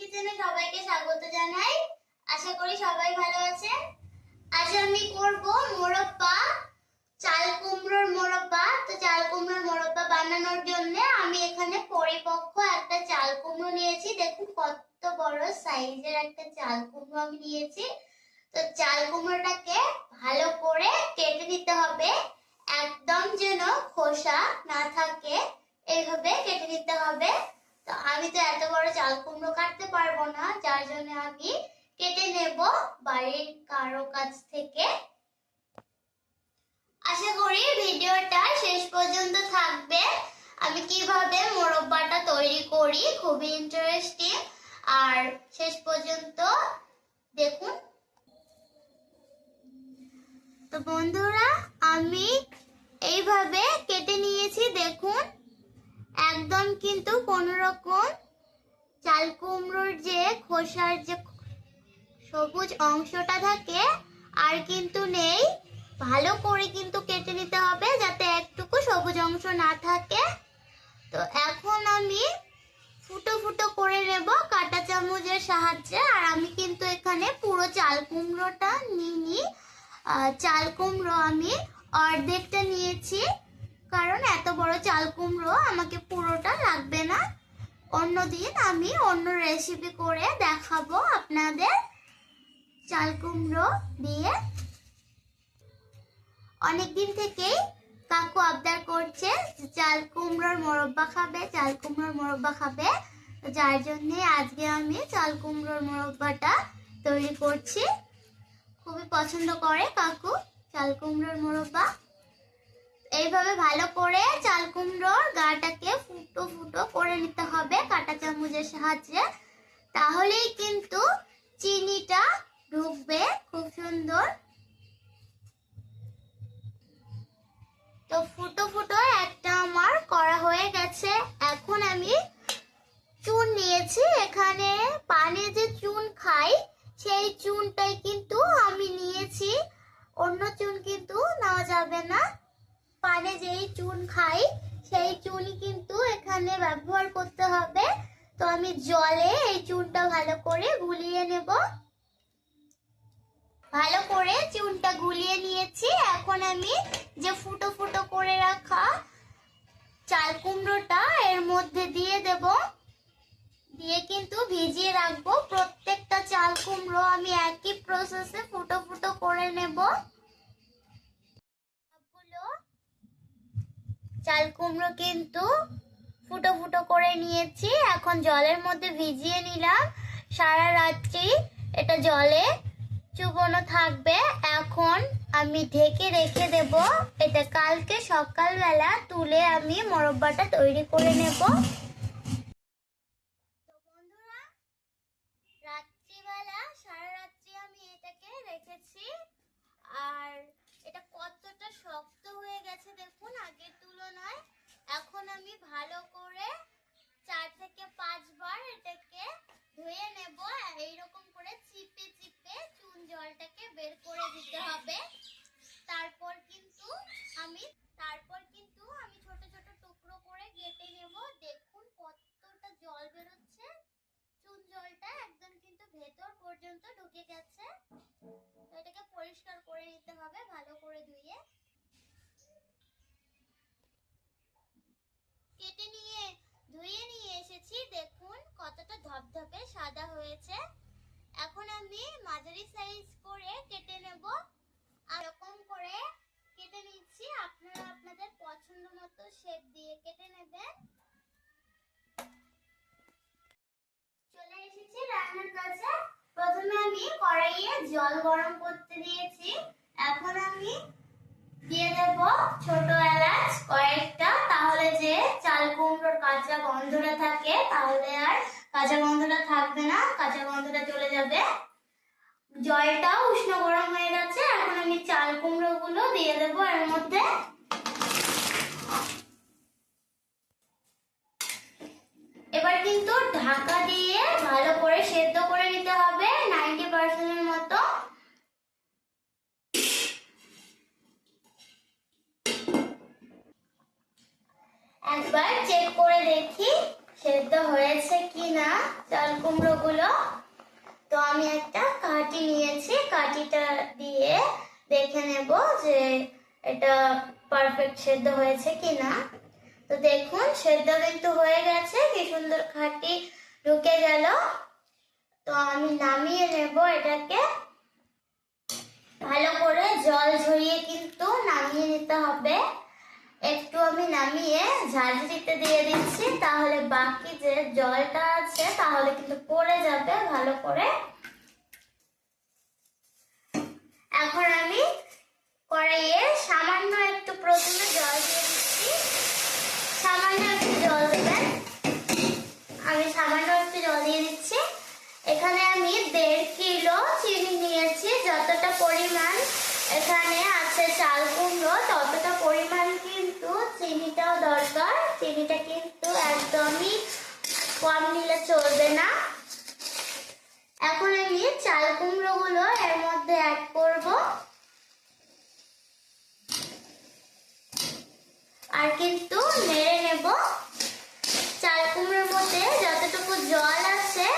কিচেনে সবাইকে স্বাগত জানাই। আশা করি সবাই ভালো আছেন। আজ আমি করব মোরব্বা, চাল কুমড়োর মোরব্বা। তো চাল কুমড়োর মোরব্বা বানানোর জন্য আমি এখানে পরিপক্ক একটা চাল কুমড়ো নিয়েছি। দেখুন কত বড় সাইজের একটা চাল কুমড়ো আমি নিয়েছি। তো চাল কুমড়োটাকে ভালো করে কেটে নিতে হবে। একদম যেন খোসা না থাকে এইভাবে কেটে নিতে হবে। আমি তো এত বড় চাল কুমড়ো কাটতে পারব না, যার জন্য আমি কেটে নেব বাড়ির কারও কাছ থেকে। আশা করি ভিডিওটা শেষ পর্যন্ত থাকবে। আমি কীভাবে মোরব্বাটা তৈরি করি খুবই ইন্টারেস্টিং আর শেষ পর্যন্ত দেখুন। তো বন্ধুরা, আমি এইভাবে কেটে নিয়েছি, দেখুন। একদম কিন্তু কোনো রকম চাল কুমড়োর যে খোসার যে সবুজ অংশটা থাকে আর কিন্তু নেই, ভালো করে কিন্তু কেটে নিতে হবে যাতে একটুকু সবুজ অংশ না থাকে। তো এখন আমি ফুটো ফুটো করে নেব কাঁটা চামচের সাহায্যে আর আমি কিন্তু এখানে পুরো চাল কুমড়োটা নিইনি চাল কুমড়ো আমি অর্ধেকটা নিয়েছি। কারণ এত বড় চাল কুমড়ো আমাকে পুরোটা লাগবে না। অন্যদিন আমি অন্য রেসিপি করে দেখাবো আপনাদের চাল কুমড়ো দিয়ে। অনেকদিন থেকেই কাকু আবদার করছে চাল কুমড়োর মোরব্বা খাবে, চাল কুমড়োর মোরব্বা খাবে। যার জন্য আজকে আমি চাল কুমড়োর মোরব্বাটা তৈরি করছি। খুবই পছন্দ করে কাকু চাল কুমড়োর মোরব্বা। এইভাবে ভালো করে চাল কুমড়োর গাটাকে ফুটো ফুটো করে নিতে হবে কাঁটা চামচের সাহায্যে। তাহলেই কিন্তু চিনিটা ঢুকবে খুব সুন্দর। তো ফুটো ফুটো একটা আমার করা হয়ে গেছে। এখন আমি চুন নিয়েছি। এখানে পানে যে চুন খাই, সেই চুনটাই কিন্তু আমি নিয়েছি। অন্য চুন কিন্তু নেওয়া যাবে না। পানে যেই চুন খাই, সেই চুনই কিন্তু এখানে ব্যবহার করতে হবে। তো আমি জলে এই চুনটা ভালো করে গুলিয়ে নেব। ভালো করে চুনটা গুলিয়ে নিয়েছি। এখন আমি যে ফুটো ফুটো করে রাখা চাল কুমড়োটা এর মধ্যে দিয়ে দেব। দিয়ে কিন্তু ভিজিয়ে রাখব। প্রত্যেকটা চাল কুমড়ো কিন্তু ফুটো ফুটো করে নিয়েছি। এখন জলের মধ্যে ভিজিয়ে নিলাম। সারা রাত্রি এটা জলে চুবনো থাকবে। এখন আমি ঢেকে রেখে দেব। এটা কালকে সকালবেলা তুলে আমি মোরব্বাটা তৈরি করে নেব তো বন্ধুরা রাত্রিবেলা সারা রাত্রি আমি এটাকে রেখেছি আর এটা কতটা শক্ত হয়ে গেছে দেখুন আগের তুলনায় আমি ভালো করে চার থেকে পাঁচ বার এটাকে ধুয়ে নেব। এইরকম করে চিপে চিপে চুন জলটাকে বের করে দিতে হবে তারপর কিন্তু আমি তারপর কিন্তু আমি ছোট ছোট টুকরো করে কেটে নেব দেখুন কতটা জল বেরোচ্ছে চুন জলটা একদম কিন্তু ভেতর পর্যন্ত ঢুকে গেছে তো এটাকে পরিষ্কার করে নিতে হবে ভালো করে ধুয়ে কেটে নিয়ে ধুয়ে নিয়ে এসেছি দেখুন কতটা ধপধপে সাদা হয়েছে এখন আমি মাঝারি সাইজ করে কেটে নেব। এরকম করে কেটে নিচ্ছি। আপনারা আপনাদের পছন্দ মতো শেপ দিয়ে কেটে নেবেন। চলে এসেছি রান্নার কাছে প্রথমে আমি কড়াইয়ে জল গরম করতে দিয়েছি। এখন আমি দিয়ে দেব ছোট এলাচ কয়েকটা। তাহলে যে চাল কুমড়োর কাঁচা গন্ধটা থাকে, তাহলে আর কাঁচা গন্ধটা থাকবে না। কাঁচা গন্ধটা চলে যাবে। জলটাও উষ্ণ গরম হয়ে গেছে, এখন আমি চাল কুমড়ো গুলো দিয়ে দেবো এর মধ্যে। এবার কিন্তু ঢাকা দিয়ে ভালো করে সেদ্ধ করে নিতে হবে নাইনটি পার্সেন্টের মতো। একবার চেক করে দেখি সেদ্ধ হয়েছে কি না চাল কুমড়োগুলো। তো আমি একটা কাঠি নিয়েছি, কাঠিটা দিয়ে দেখে নেব যে এটা পারফেক্ট সেদ্ধ হয়েছে কিনা। তো দেখুন, সেদ্ধ কিন্তু হয়ে গেছে, কি সুন্দর খাটি ঢুকে গেল। তো আমি নামিয়ে নেব এটাকে। ভালো করে জল ঝরিয়ে কিন্তু নামিয়ে নিতে হবে। একটু আমি নামিয়ে ঝাঁঝরিতে দিয়ে দিচ্ছি, তাহলে বাকি যে জলটা আছে তাহলে কিন্তু পড়ে যাবে ভালো করে। এখন আমি কড়াইয়ে সামান্য একটু প্রথমে জল দিয়ে দিচ্ছি। সামান্য একটু জল দেবেন। আমি সামান্য একটু জল দিয়ে দিচ্ছি। এখানে আমি দেড় কিলো চিনি নিয়েছি, যতটা পরিমাণ এখানে আছে চাল কুমড়ো ততটা পরিমাণ কিন্তু চিনিটাও দরকার। চিনিটা কিন্তু একদমই কম নিলে চলবে না। এখন আমি চাল কুমড়ো গুলো এর মধ্যে অ্যাড করব। আর কিন্তু নেড়ে নেব। চাল কুমড়োর মধ্যে যতটুকু জল আছে,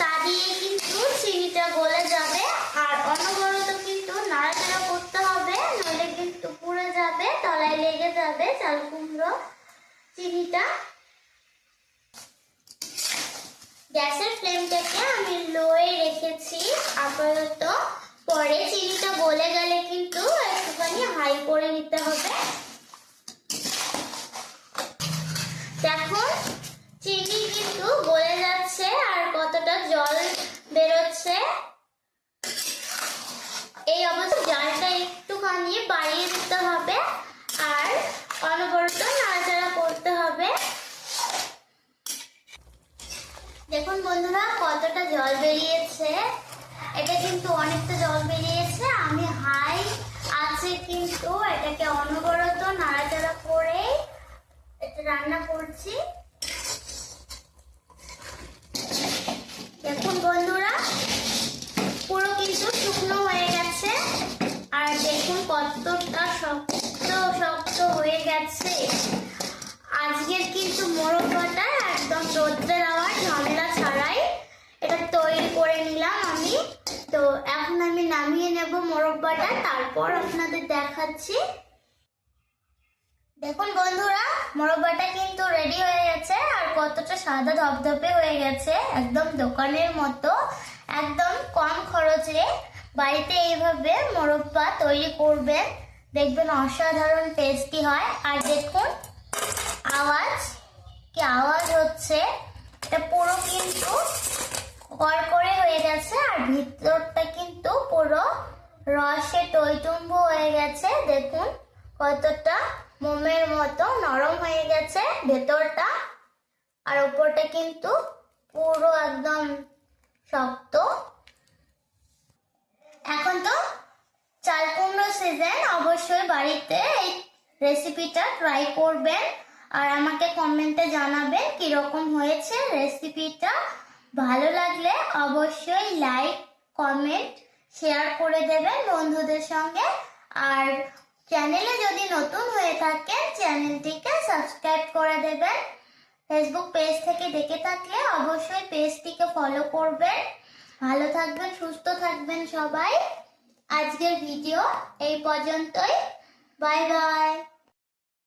তা দিয়ে কিন্তু চিনিটা গলে যাবে আর অনবরত কিন্তু নাড়াচাড়া করতে হবে নইলে কিন্তু পুড়ে যাবে যাবে চাল কুমড়ো, চিনিটা। গ্যাসের ফ্লেমটাকে আমি লোয়ে রেখেছি, আপাতত। পরে চিনিটা গলে গেলে কিন্তু একটুখানি হাই করে নিতে হবে। দেখুন চিনি কিন্তু গলে যাচ্ছে আর কতটা জল বেরোচ্ছে এই অবস্থায় জলটা একটুখানি বাড়িয়ে দিতে হবে আর অনবরত নাড়াচাড়া করতে হবে দেখুন বন্ধুরা, কতটা জল বেরিয়েছে। এটা কিন্তু অনেকটা জল বেরিয়েছে। আমি হাই আছে কিন্তু এটাকে অনবরত নাড়াচাড়া করে এটা রান্না করছি। দেখুন বন্ধুরা, পুরো কিন্তু শুকনো হয়ে গেছে। আর দেখুন কতটা শক্ত শক্ত হয়ে গেছে। আজকের কিন্তু মোরব্বাটা একদম রোদ্রে দেওয়ার ঝামেলা ছাড়াই এটা তৈরি করে নিলাম আমি তো এখন আমি নামিয়ে নেব মোরব্বাটা, তারপর আপনাদের দেখাচ্ছি। দেখুন বন্ধুরা, মোরব্বাটা কিন্তু রেডি হয়ে গেছে, আর কতটা সাদা ধপধপে হয়ে গেছে, একদম দোকানের মতো, একদম কম খরচে। বাড়িতে এইভাবে মোরব্বা তৈরি করবেন, দেখবেন অসাধারণ টেস্টি হয়। আর দেখুন, আওয়াজ, কি আওয়াজ হচ্ছে, এটা পুরো কিন্তু কড়কড়ে হয়ে গেছে, আর ভিতরটা কিন্তু পুরো রসে টইটুম্ব হয়ে গেছে। দেখুন কতটা মোমের মতো নরম হয়ে গেছে ভেতরটা। আর উপরটা কিন্তু পুরো একদম শক্ত। এখন তো চাল কুমড়ো সিজন অবশ্যই বাড়িতে এই রেসিপিটা ট্রাই করবেন। আর আমাকে কমেন্টে জানাবেন কীরকম হয়েছে রেসিপিটা ভালো লাগলে অবশ্যই লাইক কমেন্ট শেয়ার করে দেবেন বন্ধুদের সঙ্গে। আর চ্যানেলে যদি নতুন হয়ে থাকেন চ্যানেলটিকে সাবস্ক্রাইব করে দেবেন। ফেসবুক পেজ থেকে দেখে থাকলে অবশ্যই পেজটিকে ফলো করবেন। ভালো থাকবেন, সুস্থ থাকবেন সবাই। আজকের ভিডিও এই পর্যন্তই। Bye bye